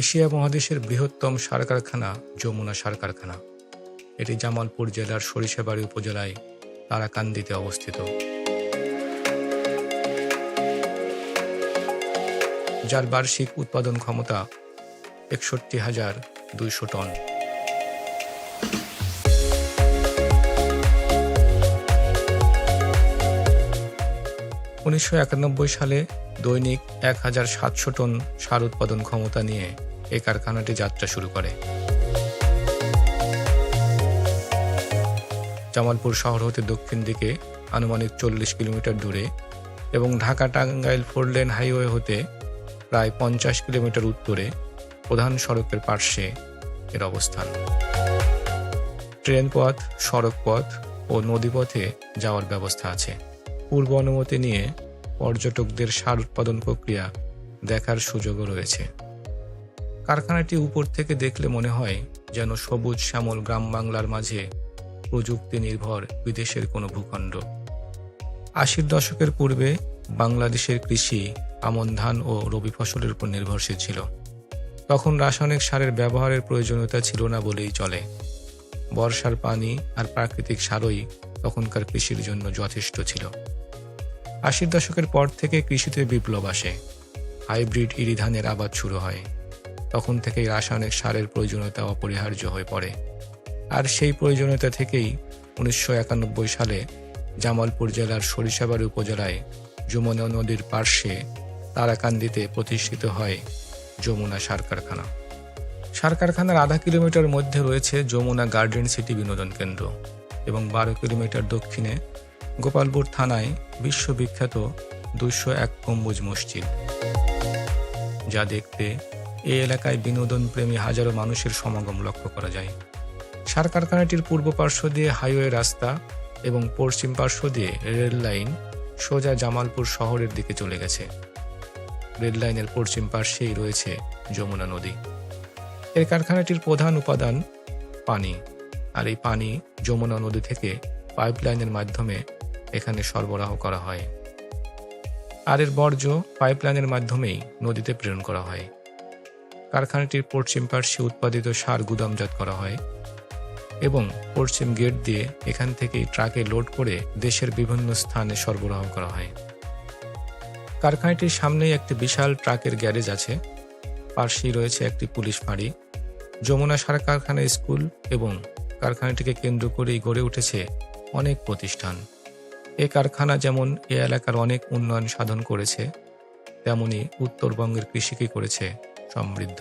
Asia মহাদেশের বৃহত্তম সার কারখানা যমুনা সার কারখানা এটি জামালপুর জেলার সরিষাবাড়ি উপজেলায় তারাকান্দিতে অবস্থিত। যার বার্ষিক উৎপাদন ক্ষমতা একষট্টি হাজার দুইশো টন। উনিশশো একানব্বই সালে দৈনিক এক হাজার সাতশো টন সার উৎপাদন ক্ষমতা নিয়ে এ কারখানাটি যাত্রা শুরু করে। জামালপুর শহর হতে দক্ষিণ দিকে আনুমানিক চল্লিশ কিলোমিটার দূরে এবং ঢাকা টাঙ্গাইল ফোরলেন হাইওয়ে হতে প্রায় পঞ্চাশ কিলোমিটার উত্তরে প্রধান সড়কের পার্শ্বে এর অবস্থান। ট্রেন পথ সড়ক পথ ও নদীপথে যাওয়ার ব্যবস্থা আছে। পূর্ব অনুমতি নিয়ে পর্যটকদের সার উৎপাদন প্রক্রিয়া দেখার সুযোগও রয়েছে। কারখানাটি উপর থেকে দেখলে মনে হয় যেন সবুজ শ্যামল গ্রাম বাংলার মাঝে প্রযুক্তি নির্ভর বিদেশের কোনো ভূখণ্ড। আশির দশকের পূর্বে বাংলাদেশের কৃষি, আমন ধান ও রবি ফসলের উপর নির্ভরশীল ছিল। তখন রাসায়নিক সারের ব্যবহারের প্রয়োজনীয়তা ছিল না বলেই চলে। বর্ষার পানি আর প্রাকৃতিক সারই তখনকার কৃষির জন্য যথেষ্ট ছিল। আশির দশকের পর থেকে কৃষিতে বিপ্লব আসে। হাইব্রিড ইরি ধানের আবাদ শুরু হয়। তখন থেকেই রাসায়নিক সারের প্রয়োজনীয়তা অপরিহার্য হয়ে পড়ে। আর সেই প্রয়োজনীয়তা থেকেই উনিশশো একানব্বই সালে জামালপুর জেলার সরিষাবাড়ি উপজেলায় যমুনা নদীর পার্শ্বে তারাকান্দিতে প্রতিষ্ঠিত হয় যমুনা সার কারখানা। সার কারখানার আধা কিলোমিটার মধ্যে রয়েছে যমুনা গার্ডেন সিটি বিনোদন কেন্দ্র। এবং বারো কিলোমিটার দক্ষিণে গোপালপুর থানায় বিশ্ববিখ্যাত দুশো এক গম্বুজ মসজিদ, যা দেখতে এই এলাকায় বিনোদন প্রেমী হাজারো মানুষের সমাগম লক্ষ্য করা যায়। সার কারখানাটির পূর্ব পার্শ্ব দিয়ে হাইওয়ে রাস্তা এবং পশ্চিম পার্শ্ব দিয়ে রেল লাইন সোজা জামালপুর শহরের দিকে চলে গেছে। রেল লাইনের পশ্চিম পার্শ্বেই রয়েছে যমুনা নদী। এই কারখানাটির প্রধান উপাদান পানি, আর এই পানি যমুনা নদী থেকে পাইপলাইনের মাধ্যমে এখানে সরবরাহ করা হয়। আর এর বর্জ্য পাইপলাইনের মাধ্যমেই নদীতে প্রেরণ করা হয়। কারখানাটির পশ্চিম পার্শ্বে উৎপাদিত সার গুদামজাত করা হয় এবং পশ্চিম গেট দিয়ে এখান থেকেই ট্রাকে লোড করে দেশের বিভিন্ন স্থানে সরবরাহ করা হয়। কারখানাটির সামনেই একটি বিশাল ট্রাকের গ্যারেজ আছে। পাশেই রয়েছে একটি পুলিশ ফাঁড়ি, যমুনা সার কারখানা স্কুল এবং কারখানাটিকে কেন্দ্র করেই গড়ে উঠেছে অনেক প্রতিষ্ঠান। এ কারখানা যেমন এ এলাকার অনেক উন্নয়ন সাধন করেছে, তেমনি উত্তরবঙ্গের কৃষিকে করেছে সমৃদ্ধ।